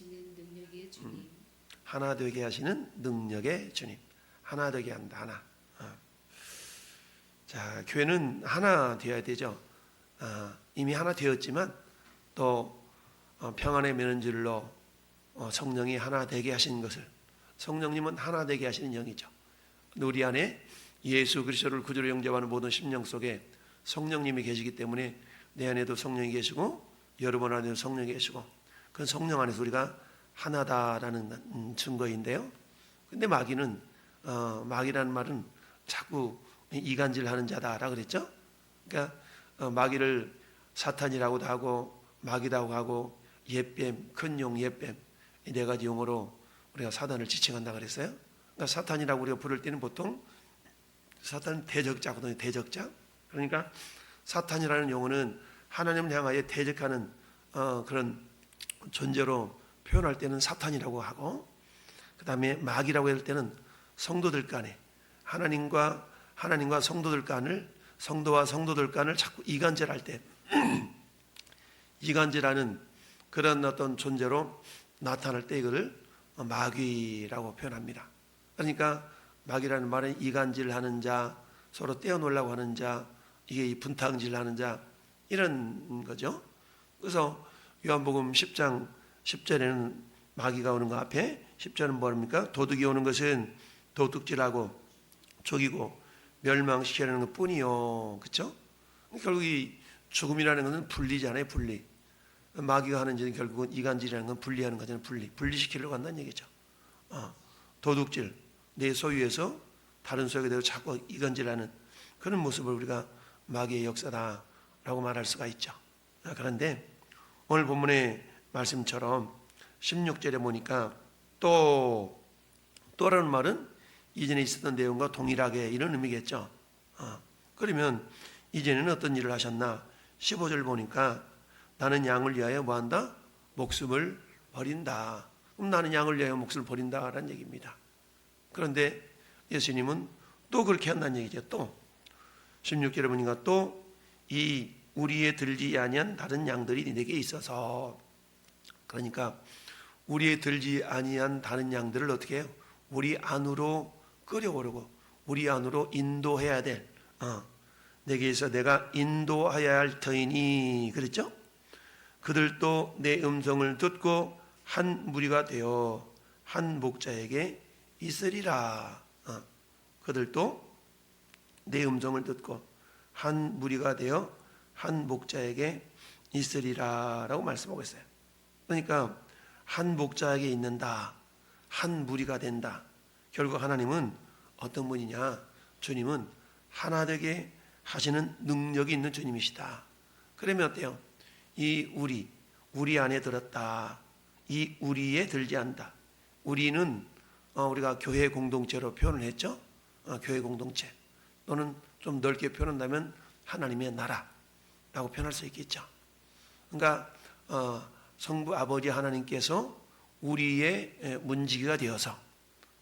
하시는 능력의 주님. 하나 되게 하시는 능력의 주님. 하나 되게 한다. 하나. 어. 자, 교회는 하나 되어야 되죠. 어, 이미 하나 되었지만 또 어, 평안의 면언줄로 어, 성령이 하나 되게 하시는 것을 성령님은 하나 되게 하시는 영이죠. 우리 안에 예수 그리스도를 구주로 영접하는 모든 심령 속에 성령님이 계시기 때문에 내 안에도 성령이 계시고 여러분 안에도 성령이 계시고 그 성령 안에서 우리가 하나다라는 음, 증거인데요. 근데 마귀는 어, 마귀라는 말은 자꾸 이간질하는 자다라 그랬죠. 그러니까 어, 마귀를 사탄이라고도 하고 마귀라고 하고 옛뱀, 큰용, 옛뱀 이 네 가지 용어로 우리가 사단을 지칭한다 그랬어요. 그러니까 사탄이라고 우리가 부를 때는 보통 사탄 대적자거든요. 대적자. 그러니까 사탄이라는 용어는 하나님을 향하여 대적하는 어, 그런 존재로 표현할 때는 사탄이라고 하고 그 다음에 마귀라고 할 때는 성도들 간에 하나님과 하나님과 성도들 간을 성도와 성도들 간을 자꾸 이간질할 때 이간질하는 그런 어떤 존재로 나타날 때 이거를 마귀라고 표현합니다. 그러니까 마귀라는 말은 이간질하는 자, 서로 떼어놓으려고 하는 자, 이게 이 분탕질하는 자 이런 거죠. 그래서 요한복음 10장 10절에는 마귀가 오는 거 앞에 10절은 뭐입니까? 도둑이 오는 것은 도둑질하고 죽이고 멸망시키려는 것 뿐이요. 그렇죠? 결국 이 죽음이라는 것은 분리잖아요. 분리. 마귀가 하는 짓은 결국은 이간질이라는 건 분리하는 거잖아요. 분리. 분리시키려고 한다는 얘기죠. 어, 도둑질. 내 소유에서 다른 소유가 되고 자꾸 이간질하는 그런 모습을 우리가 마귀의 역사다라고 말할 수가 있죠. 아, 그런데 오늘 본문의 말씀처럼 16절에 보니까 또 또라는 말은 이전에 있었던 내용과 동일하게 이런 의미겠죠. 어, 그러면 이전에는 어떤 일을 하셨나? 15절 보니까 나는 양을 위하여 뭐 한다? 목숨을 버린다. 그럼 나는 양을 위하여 목숨을 버린다라는 얘기입니다. 그런데 예수님은 또 그렇게 한다는 얘기죠. 또 16절에 보니까 또 이 우리의 들지 아니한 다른 양들이 내게 있어서 그러니까 우리의 들지 아니한 다른 양들을 어떻게 해요? 우리 안으로 끌어오려고 우리 안으로 인도해야 될 어, 내게서 내가 인도하여야 할 터이니 그랬죠? 그들도 내 음성을 듣고 한 무리가 되어 한 목자에게 있으리라. 어, 그들도 내 음성을 듣고 한 무리가 되어 한 목자에게 있으리라라고 말씀하고 있어요. 그러니까 한 목자에게 있는다. 한 무리가 된다. 결국 하나님은 어떤 분이냐? 주님은 하나 되게 하시는 능력이 있는 주님이시다. 그러면 어때요? 이 우리, 우리 안에 들었다. 이 우리에 들지 않다. 우리는 어, 우리가 교회 공동체로 표현을 했죠. 어, 교회 공동체 또는 좀 넓게 표현한다면 하나님의 나라 라고 표현할 수 있겠죠. 그러니까 어, 성부 아버지 하나님께서 우리의 문지기가 되어서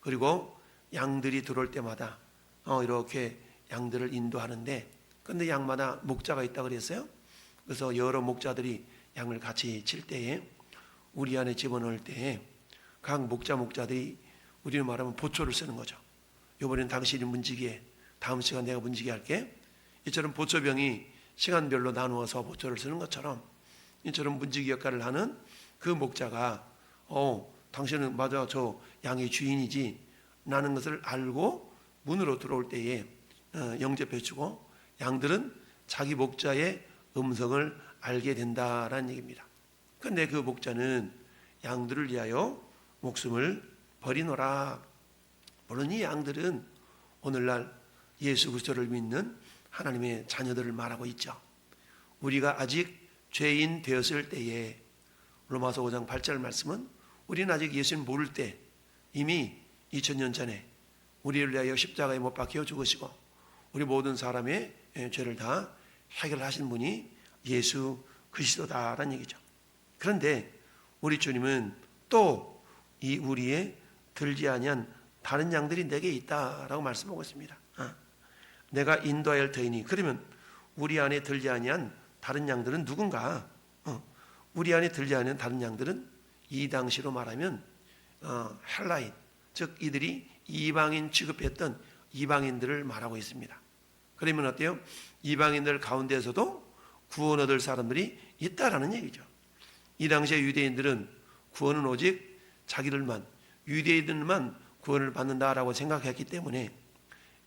그리고 양들이 들어올 때마다 어, 이렇게 양들을 인도하는데 근데 양마다 목자가 있다 그랬어요. 그래서 여러 목자들이 양을 같이 칠 때에 우리 안에 집어넣을 때에 각 목자 목자들이 우리는 말하면 보초를 쓰는 거죠. 이번엔 당신이 문지기에 다음 시간 내가 문지기 할게. 이처럼 보초병이 시간별로 나누어서 보초를 쓰는 것처럼 이처럼 문지기 역할을 하는 그 목자가 어 당신은 맞아 저 양의 주인이지 나는 것을 알고 문으로 들어올 때에 어, 영접해 주고 양들은 자기 목자의 음성을 알게 된다라는 얘기입니다. 근데 그 목자는 양들을 위하여 목숨을 버리노라. 물론 이 양들은 오늘날 예수 그리스도를 믿는 하나님의 자녀들을 말하고 있죠. 우리가 아직 죄인 되었을 때에 로마서 5장 8절 말씀은 우리는 아직 예수님 모를 때 이미 2000년 전에 우리를 위하여 십자가에 못 박혀 죽으시고 우리 모든 사람의 죄를 다 해결하신 분이 예수 그리스도다라는 얘기죠. 그런데 우리 주님은 또 이 우리의 들지 아니한 다른 양들이 내게 있다라고 말씀하고 있습니다. 어. 내가 인도해야 할 터이니 그러면 우리 안에 들지 아니한 다른 양들은 누군가? 어. 우리 안에 들지 아니한 다른 양들은 이 당시로 말하면 어, 헬라인 즉 이들이 이방인 취급했던 이방인들을 말하고 있습니다. 그러면 어때요? 이방인들 가운데서도 구원 얻을 사람들이 있다라는 얘기죠. 이 당시에 유대인들은 구원은 오직 자기들만 유대인들만 구원을 받는다라고 생각했기 때문에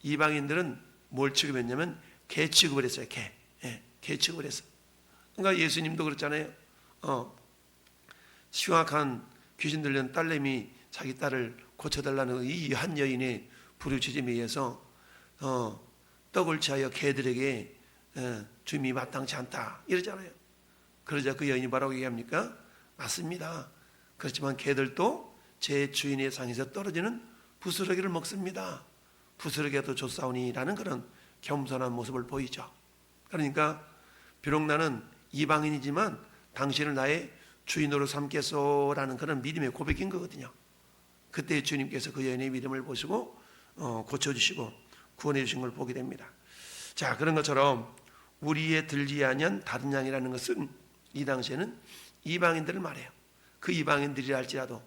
이방인들은 뭘 취급했냐면 개 취급을 했어요. 개, 예, 개 취급을 했어. 그러니까 예수님도 그렇잖아요. 어, 시황한 귀신 들린 딸내미 자기 딸을 고쳐달라는 이 한 여인의 부르짖음에 의해서 어, 떡을 취하여 개들에게 어, 주임이 마땅치 않다 이러잖아요. 그러자 그 여인이 뭐라고 얘기합니까? 맞습니다. 그렇지만 개들도 제 주인의 상에서 떨어지는 부스러기를 먹습니다. 부스러기가 좋사오니라는 그런 겸손한 모습을 보이죠. 그러니까 비록 나는 이방인이지만 당신을 나의 주인으로 삼겠소라는 그런 믿음의 고백인 거거든요. 그때 주님께서 그 여인의 믿음을 보시고 어, 고쳐주시고 구원해 주신 걸 보게 됩니다. 자 그런 것처럼 우리의 들지 아니한 다른 양이라는 것은 이 당시에는 이방인들을 말해요. 그 이방인들이라 할지라도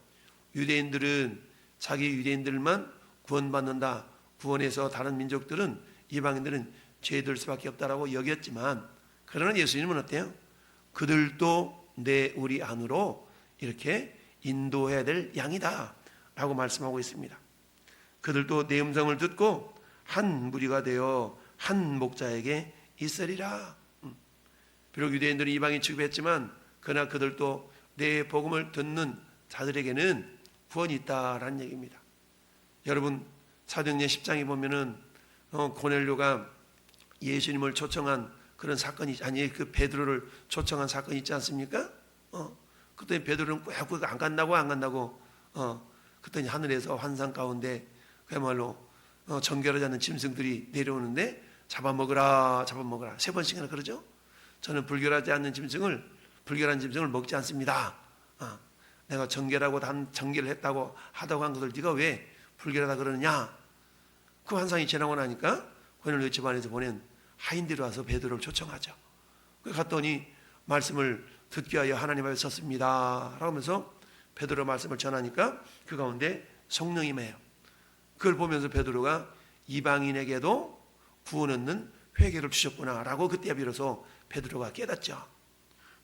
유대인들은 자기 유대인들만 구원받는다. 구원해서 다른 민족들은 이방인들은 죄될 수밖에 없다라고 여겼지만 그러나 예수님은 어때요? 그들도 내 우리 안으로 이렇게 인도해야 될 양이다라고 말씀하고 있습니다. 그들도 내 음성을 듣고 한 무리가 되어 한 목자에게 있으리라. 음. 비록 유대인들은 이방인 취급했지만 그러나 그들도 내 복음을 듣는 자들에게는 구원이 있다라는 얘기입니다. 여러분 사도행전 10장에 보면은 어, 고넬료가 예수님을 초청한 그런 사건이 아니 그 베드로를 초청한 사건이 있지 않습니까? 어, 그때 베드로는 꾹꾹 안 간다고 안 간다고 어, 그랬더니 하늘에서 환상 가운데 그야말로 어, 정결하지 않는 짐승들이 내려오는데 잡아먹으라 잡아먹으라 세 번씩이나 그러죠. 저는 불결하지 않는 짐승을 불결한 짐승을 먹지 않습니다. 어, 내가 정결하고 단 정결을 했다고 하다고 한 것을 네가 왜 불결하다 그러느냐? 그 환상이 지나고 나니까 고넬료 집안에서 보낸 하인들이 와서 베드로를 초청하죠. 그 갔더니 말씀을 듣기 위하여 하나님 앞에 섰습니다. 라고 하면서 베드로 말씀을 전하니까 그 가운데 성령이 매요. 그걸 보면서 베드로가 이방인에게도 구원 얻는 회개를 주셨구나라고 그때 비로소 베드로가 깨닫죠.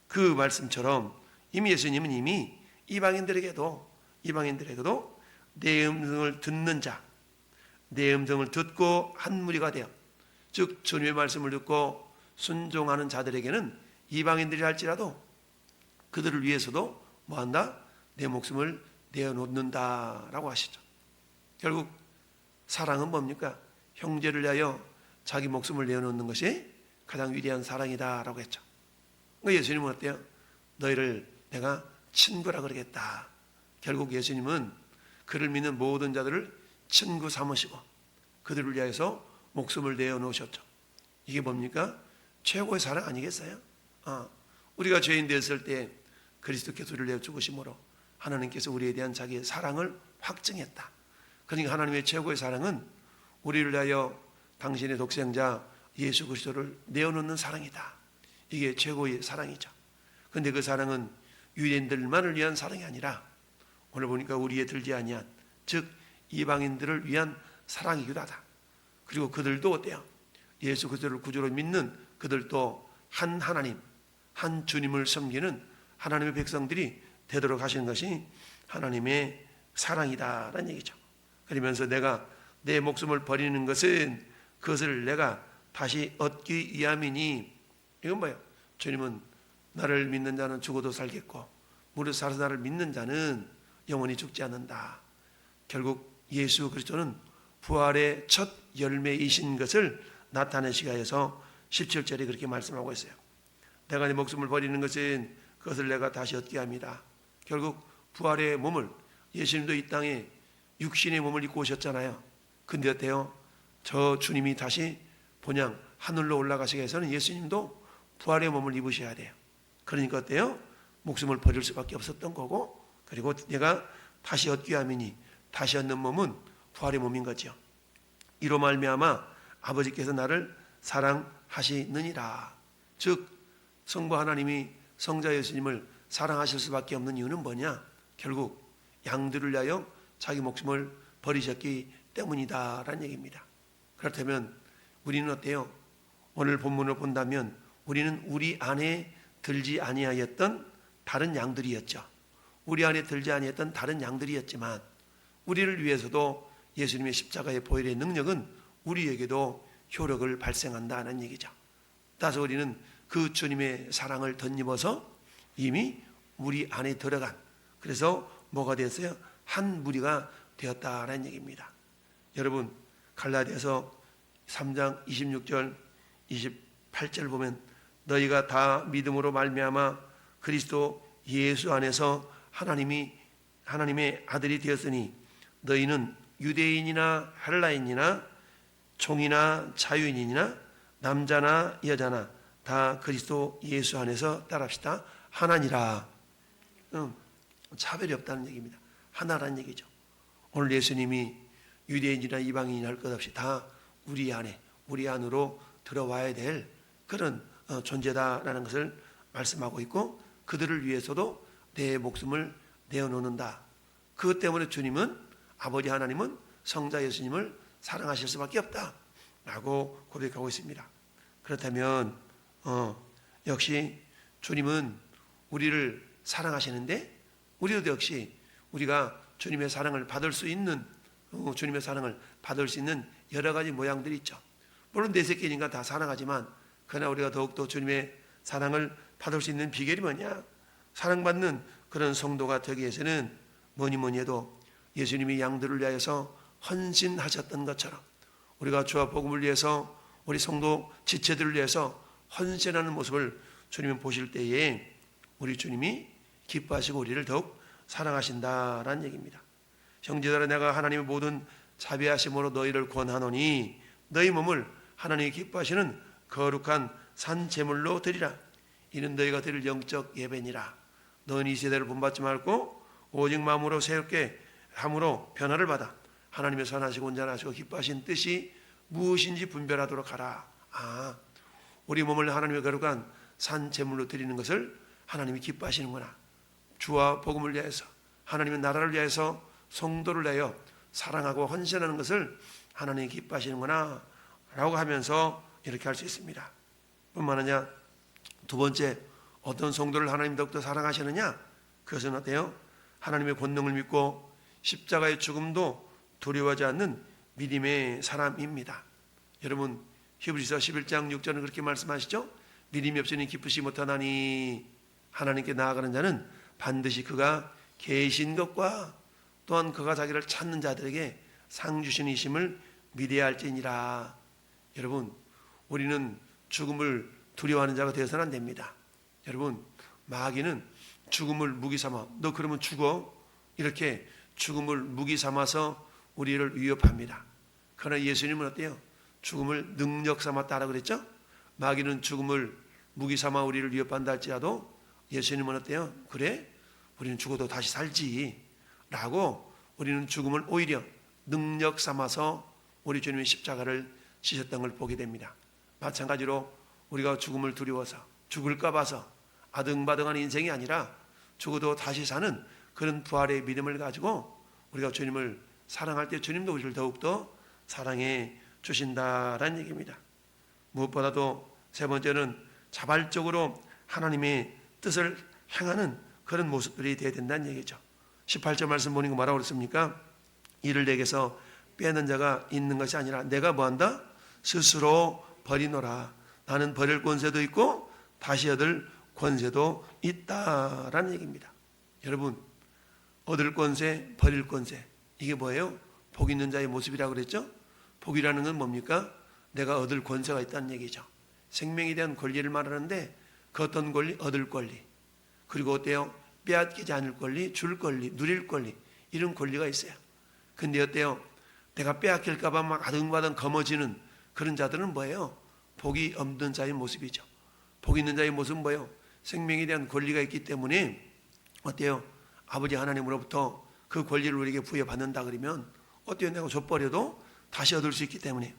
그 말씀처럼 이미 예수님은 이미 이방인들에게도 이방인들에게도 내 음성을 듣는 자, 내 음성을 듣고 한 무리가 되어 즉 주님의 말씀을 듣고 순종하는 자들에게는 이방인들이 할지라도 그들을 위해서도 뭐한다? 내 목숨을 내어놓는다라고 하시죠. 결국 사랑은 뭡니까? 형제를 위하여 자기 목숨을 내어놓는 것이 가장 위대한 사랑이다라고 했죠. 그러니까 예수님은 어때요? 너희를 내가 친구라 그러겠다. 결국 예수님은 그를 믿는 모든 자들을 친구 삼으시고 그들을 위하여서 목숨을 내어놓으셨죠. 이게 뭡니까? 최고의 사랑 아니겠어요? 어, 우리가 죄인 되었을 때 그리스도께서 우리를 내어 죽으심으로 하나님께서 우리에 대한 자기의 사랑을 확증했다. 그러니까 하나님의 최고의 사랑은 우리를 위하여 당신의 독생자 예수 그리스도를 내어놓는 사랑이다. 이게 최고의 사랑이죠. 근데 그 사랑은 유대인들만을 위한 사랑이 아니라 오늘 보니까 우리의 들지 아니한 즉 이방인들을 위한 사랑이기도 하다. 그리고 그들도 어때요? 예수 그리스도를 구주로 믿는 그들도 한 하나님, 한 주님을 섬기는 하나님의 백성들이 되도록 하시는 것이 하나님의 사랑이다라는 얘기죠. 그러면서 내가 내 목숨을 버리는 것은 그것을 내가 다시 얻기 위함이니 이건 뭐예요? 주님은 나를 믿는 자는 죽어도 살겠고 무릇 살아서 나를 믿는 자는 영원히 죽지 않는다. 결국 예수 그리스도는 부활의 첫 열매이신 것을 나타내시기 위해서 17절에 그렇게 말씀하고 있어요. 내가 내 목숨을 버리는 것은 그것을 내가 다시 얻게 합니다. 결국 부활의 몸을 예수님도 이 땅에 육신의 몸을 입고 오셨잖아요. 근데 어때요? 저 주님이 다시 본향 하늘로 올라가시기 위해서는 예수님도 부활의 몸을 입으셔야 돼요. 그러니까 어때요? 목숨을 버릴 수밖에 없었던 거고 그리고 내가 다시 얻기 위함이니 다시 얻는 몸은 부활의 몸인 거죠. 이로 말미암아 아버지께서 나를 사랑하시느니라. 즉 성부 하나님이 성자 예수님을 사랑하실 수밖에 없는 이유는 뭐냐? 결국 양들을 위하여 자기 목숨을 버리셨기 때문이다라는 얘기입니다. 그렇다면 우리는 어때요? 오늘 본문을 본다면 우리는 우리 안에 들지 아니하였던 다른 양들이었죠. 우리 안에 들지 아니했던 다른 양들이었지만 우리를 위해서도 예수님의 십자가의 보혈의 능력은 우리에게도 효력을 발생한다는 얘기죠. 따라서 우리는 그 주님의 사랑을 덧입어서 이미 우리 안에 들어간 그래서 뭐가 됐어요? 한 무리가 되었다라는 얘기입니다. 여러분 갈라디아서 3장 26절 28절 보면 너희가 다 믿음으로 말미암아 그리스도 예수 안에서 하나님이 하나님의 아들이 되었으니 너희는 유대인이나 헬라인이나 종이나 자유인이나 남자나 여자나 다 그리스도 예수 안에서 따라합시다. 하나니라. 응, 차별이 없다는 얘기입니다. 하나라는 얘기죠. 오늘 예수님이 유대인이나 이방인이나 할 것 없이 다 우리 안에 우리 안으로 들어와야 될 그런 어, 존재다라는 것을 말씀하고 있고 그들을 위해서도 내 목숨을 내어놓는다. 그것 때문에 주님은 아버지 하나님은 성자 예수님을 사랑하실 수밖에 없다 라고 고백하고 있습니다. 그렇다면 어, 역시 주님은 우리를 사랑하시는데 우리도 역시 우리가 주님의 사랑을 받을 수 있는 어, 주님의 사랑을 받을 수 있는 여러 가지 모양들이 있죠. 물론 내 새끼니까 다 사랑하지만 그러나 우리가 더욱더 주님의 사랑을 받을 수 있는 비결이 뭐냐? 사랑받는 그런 성도가 되기 위해서는 뭐니 뭐니 해도 예수님이 양들을 위하여서 헌신하셨던 것처럼 우리가 주와 복음을 위해서 우리 성도 지체들을 위해서 헌신하는 모습을 주님은 보실 때에 우리 주님이 기뻐하시고 우리를 더욱 사랑하신다라는 얘기입니다. 형제들아 내가 하나님의 모든 자비하심으로 너희를 권하노니 너희 몸을 하나님이 기뻐하시는 거룩한 산 제물로 드리라. 이는 너희가 드릴 영적 예배니라. 너는 이 세대를 본받지 말고 오직 마음으로 새롭게 함으로 변화를 받아 하나님의 선하시고 온전하시고 기뻐하신 뜻이 무엇인지 분별하도록 하라. 아, 우리 몸을 하나님의 거룩한 산 제물로 드리는 것을 하나님이 기뻐하시는구나. 주와 복음을 위해서 하나님의 나라를 위해서 성도를 내어 사랑하고 헌신하는 것을 하나님이 기뻐하시는구나 라고 하면서 이렇게 할 수 있습니다. 뿐만 아니라 두 번째 어떤 성도를 하나님 더욱더 사랑하시느냐? 그것은 어때요? 하나님의 권능을 믿고 십자가의 죽음도 두려워하지 않는 믿음의 사람입니다. 여러분 히브리서 11장 6절은 그렇게 말씀하시죠? 믿음이 없으니 기쁘시 못하나니 하나님께 나아가는 자는 반드시 그가 계신 것과 또한 그가 자기를 찾는 자들에게 상 주시는 이심을 믿어야 할지니라. 여러분, 우리는 죽음을 두려워하는 자가 되어서는 안 됩니다. 여러분, 마귀는 죽음을 무기 삼아 너 그러면 죽어 이렇게 죽음을 무기 삼아서 우리를 위협합니다. 그러나 예수님은 어때요? 죽음을 능력 삼았다라 그랬죠? 마귀는 죽음을 무기 삼아 우리를 위협한다 할지라도 예수님은 어때요? 그래? 우리는 죽어도 다시 살지. 라고 우리는 죽음을 오히려 능력 삼아서 우리 주님의 십자가를 지셨던 걸 보게 됩니다. 마찬가지로 우리가 죽음을 두려워서 죽을까 봐서 아등바등한 인생이 아니라 죽어도 다시 사는 그런 부활의 믿음을 가지고 우리가 주님을 사랑할 때 주님도 우리를 더욱더 사랑해 주신다라는 얘기입니다. 무엇보다도 세 번째는 자발적으로 하나님의 뜻을 행하는 그런 모습들이 되어야 된다는 얘기죠. 18절 말씀 보니까 뭐라고 그랬습니까? 이를 내게서 빼는 자가 있는 것이 아니라 내가 뭐한다? 스스로 버리노라. 나는 버릴 권세도 있고 다시 얻을 권세도 있다라는 얘기입니다. 여러분 얻을 권세, 버릴 권세 이게 뭐예요? 복 있는 자의 모습이라고 그랬죠? 복이라는 건 뭡니까? 내가 얻을 권세가 있다는 얘기죠. 생명에 대한 권리를 말하는데 그 어떤 권리? 얻을 권리. 그리고 어때요? 빼앗기지 않을 권리, 줄 권리, 누릴 권리 이런 권리가 있어요. 근데 어때요? 내가 빼앗길까봐 막 아등바등 검어지는 그런 자들은 뭐예요? 복이 없는 자의 모습이죠. 복 있는 자의 모습은 뭐예요? 생명에 대한 권리가 있기 때문에 어때요? 아버지 하나님으로부터 그 권리를 우리에게 부여받는다 그러면 어때요? 내가 줘버려도 다시 얻을 수 있기 때문에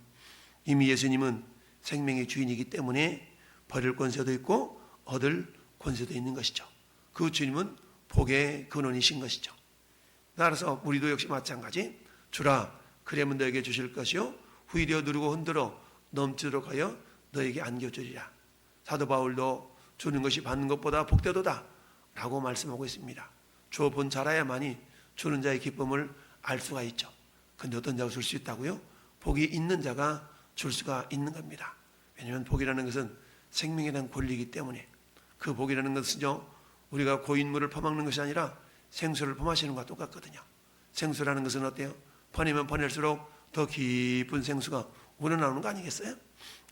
이미 예수님은 생명의 주인이기 때문에 버릴 권세도 있고 얻을 권세도 있는 것이죠. 그 주님은 복의 근원이신 것이죠. 따라서 우리도 역시 마찬가지 주라 그러면 너에게 주실 것이요 후이려 누르고 흔들어 넘치도록 하여 너에게 안겨주리라. 사도 바울도 주는 것이 받는 것보다 복되도다 라고 말씀하고 있습니다. 주어 본 자라야만이 주는 자의 기쁨을 알 수가 있죠. 근데 어떤 자가 줄 수 있다고요? 복이 있는 자가 줄 수가 있는 겁니다. 왜냐하면 복이라는 것은 생명에 대한 권리이기 때문에 그 복이라는 것은요 우리가 고인물을 퍼먹는 것이 아니라 생수를 퍼마시는 것과 똑같거든요. 생수라는 것은 어때요? 퍼내면 퍼낼수록 더 깊은 생수가 우러나오는 거 아니겠어요?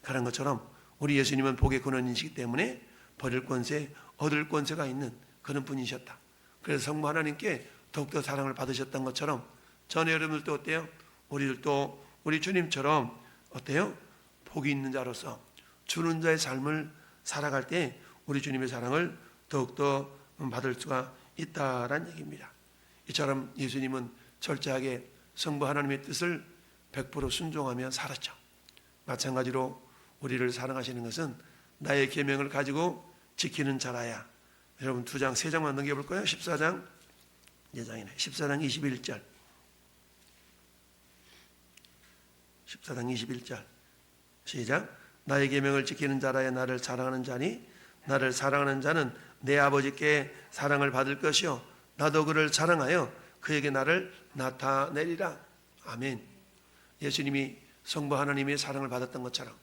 그런 것처럼 우리 예수님은 복의 근원이시기 때문에 버릴 권세, 얻을 권세가 있는 그런 분이셨다. 그래서 성부 하나님께 더욱더 사랑을 받으셨던 것처럼 전에 여러분들도 어때요? 우리들도 우리 주님처럼 어때요? 복이 있는 자로서 주는 자의 삶을 살아갈 때 우리 주님의 사랑을 더욱더 받을 수가 있다라는 얘기입니다. 이처럼 예수님은 철저하게 성부 하나님의 뜻을 100% 순종하며 살았죠. 마찬가지로 우리를 사랑하시는 것은 나의 계명을 가지고 지키는 자라야. 여러분 두 장, 세 장만 넘겨볼까요? 14장, 네 장이네. 14장 21절. 14장 21절. 시작. 나의 계명을 지키는 자라야 나를 사랑하는 자니 나를 사랑하는 자는 내 아버지께 사랑을 받을 것이요 나도 그를 사랑하여 그에게 나를 나타내리라. 아멘. 예수님이 성부 하나님의 사랑을 받았던 것처럼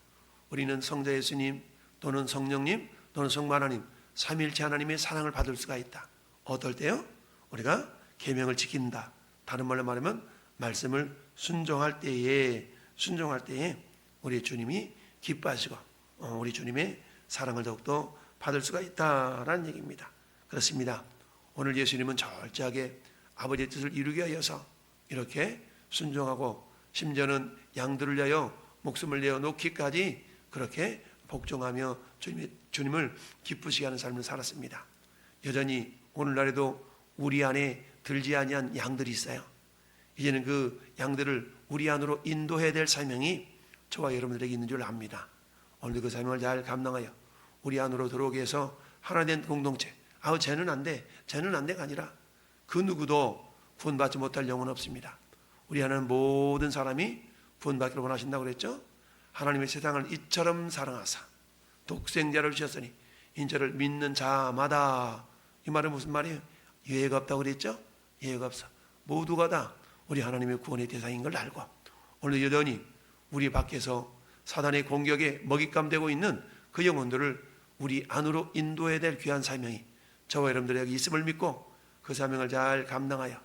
우리는 성자 예수님 또는 성령님 또는 성부 하나님 삼일체 하나님의 사랑을 받을 수가 있다. 어떨 때요? 우리가 계명을 지킨다. 다른 말로 말하면 말씀을 순종할 때에 순종할 때에 우리 주님이 기뻐하시고 어, 우리 주님의 사랑을 더욱더 받을 수가 있다라는 얘기입니다. 그렇습니다. 오늘 예수님은 철저하게 아버지의 뜻을 이루기 위하여서 이렇게 순종하고 심지어는 양들을 위하여 목숨을 내어 놓기까지 그렇게 복종하며 주님의, 주님을 기쁘시게 하는 삶을 살았습니다. 여전히 오늘날에도 우리 안에 들지 아니한 양들이 있어요. 이제는 그 양들을 우리 안으로 인도해야 될 사명이 저와 여러분들에게 있는 줄 압니다. 오늘도 그 사명을 잘 감당하여 우리 안으로 들어오게 해서 하나 된 공동체. 아우 쟤는 안 돼. 쟤는 안 돼가 아니라 그 누구도 구원받지 못할 영은 없습니다. 우리 안에는 모든 사람이 구원받기를 원하신다고 그랬죠? 하나님의 세상을 이처럼 사랑하사 독생자를 주셨으니 인자를 믿는 자마다 이 말은 무슨 말이에요? 예외가 없다고 그랬죠? 예외가 없어. 모두가 다 우리 하나님의 구원의 대상인 걸 알고 오늘 여전히 우리 밖에서 사단의 공격에 먹잇감 되고 있는 그 영혼들을 우리 안으로 인도해야 될 귀한 사명이 저와 여러분들에게 있음을 믿고 그 사명을 잘 감당하여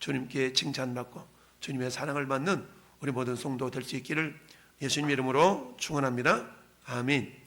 주님께 칭찬받고 주님의 사랑을 받는 우리 모든 성도 될 수 있기를 예수님 이름으로 축원합니다. 아멘.